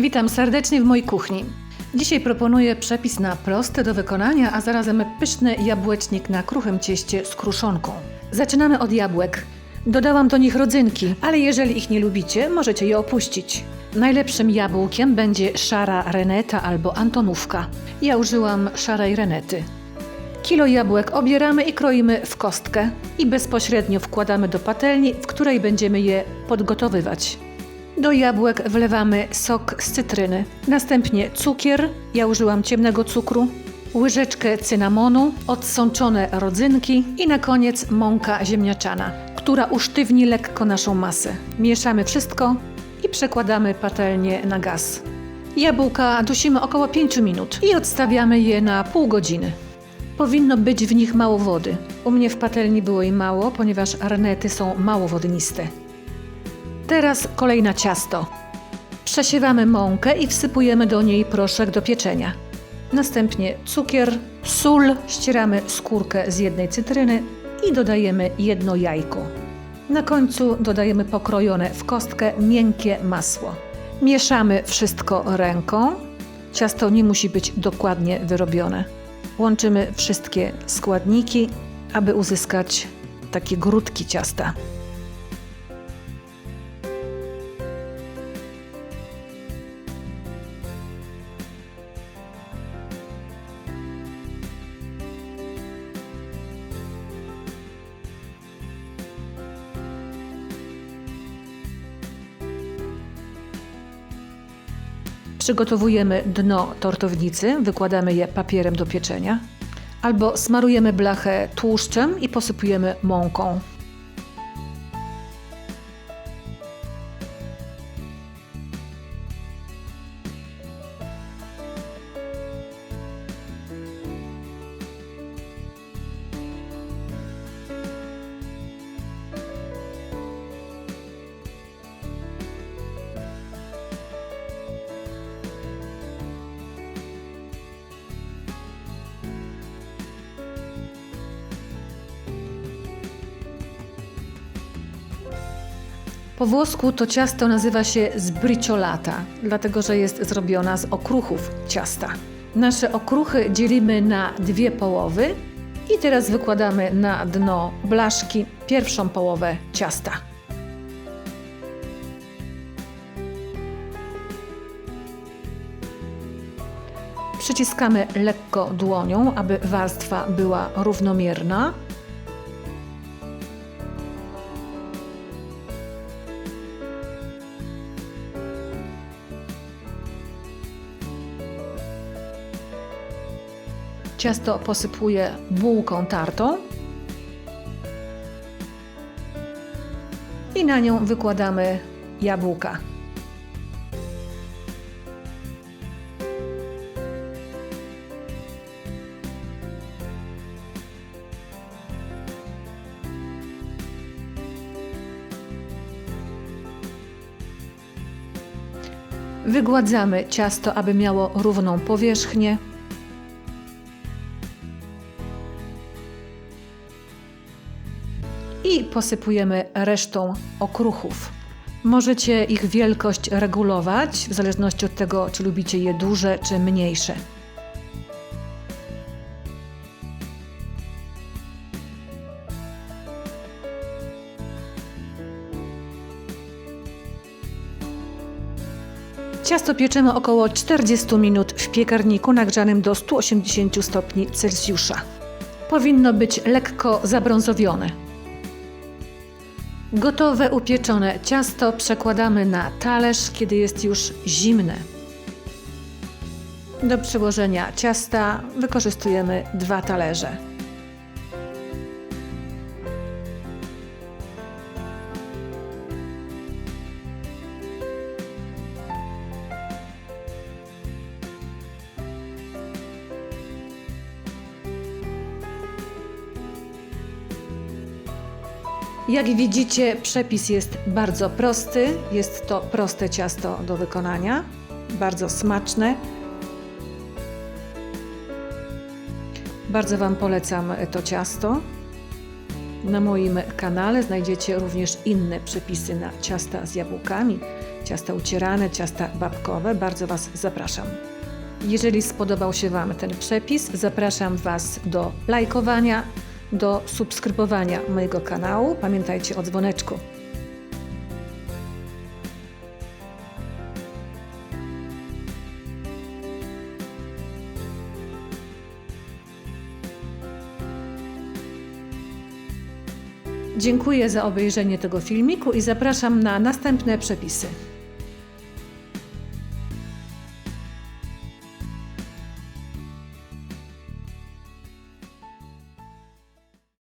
Witam serdecznie w mojej kuchni. Dzisiaj proponuję przepis na prosty do wykonania, a zarazem pyszny jabłecznik na kruchym cieście z kruszonką. Zaczynamy od jabłek. Dodałam do nich rodzynki, ale jeżeli ich nie lubicie, możecie je opuścić. Najlepszym jabłkiem będzie szara reneta albo antonówka. Ja użyłam szarej renety. Kilo jabłek obieramy i kroimy w kostkę i bezpośrednio wkładamy do patelni, w której będziemy je podgotowywać. Do jabłek wlewamy sok z cytryny, następnie cukier, ja użyłam ciemnego cukru, łyżeczkę cynamonu, odsączone rodzynki i na koniec mąka ziemniaczana, która usztywni lekko naszą masę. Mieszamy wszystko i przekładamy patelnię na gaz. Jabłka dusimy około 5 minut i odstawiamy je na pół godziny. Powinno być w nich mało wody. U mnie w patelni było jej mało, ponieważ arnety są mało wodniste. Teraz kolej na ciasto. Przesiewamy mąkę i wsypujemy do niej proszek do pieczenia. Następnie cukier, sól, ścieramy skórkę z jednej cytryny i dodajemy jedno jajko. Na końcu dodajemy pokrojone w kostkę miękkie masło. Mieszamy wszystko ręką. Ciasto nie musi być dokładnie wyrobione. Łączymy wszystkie składniki, aby uzyskać takie grudki ciasta. Przygotowujemy dno tortownicy, wykładamy je papierem do pieczenia, albo smarujemy blachę tłuszczem i posypujemy mąką. Po włosku to ciasto nazywa się sbriciolata, dlatego że jest zrobiona z okruchów ciasta. Nasze okruchy dzielimy na dwie połowy i teraz wykładamy na dno blaszki pierwszą połowę ciasta. Przyciskamy lekko dłonią, aby warstwa była równomierna. Ciasto posypuję bułką tartą i na nią wykładamy jabłka. Wygładzamy ciasto, aby miało równą powierzchnię. I posypujemy resztą okruchów. Możecie ich wielkość regulować w zależności od tego, czy lubicie je duże czy mniejsze. Ciasto pieczemy około 40 minut w piekarniku nagrzanym do 180 stopni Celsjusza. Powinno być lekko zabrązowione. Gotowe upieczone ciasto przekładamy na talerz, kiedy jest już zimne. Do przyłożenia ciasta wykorzystujemy dwa talerze. Jak widzicie, przepis jest bardzo prosty. Jest to proste ciasto do wykonania, bardzo smaczne. Bardzo Wam polecam to ciasto. Na moim kanale znajdziecie również inne przepisy na ciasta z jabłkami, ciasta ucierane, ciasta babkowe. Bardzo Was zapraszam. Jeżeli spodobał się Wam ten przepis, zapraszam Was do lajkowania, do subskrybowania mojego kanału. Pamiętajcie o dzwoneczku. Dziękuję za obejrzenie tego filmiku i zapraszam na następne przepisy.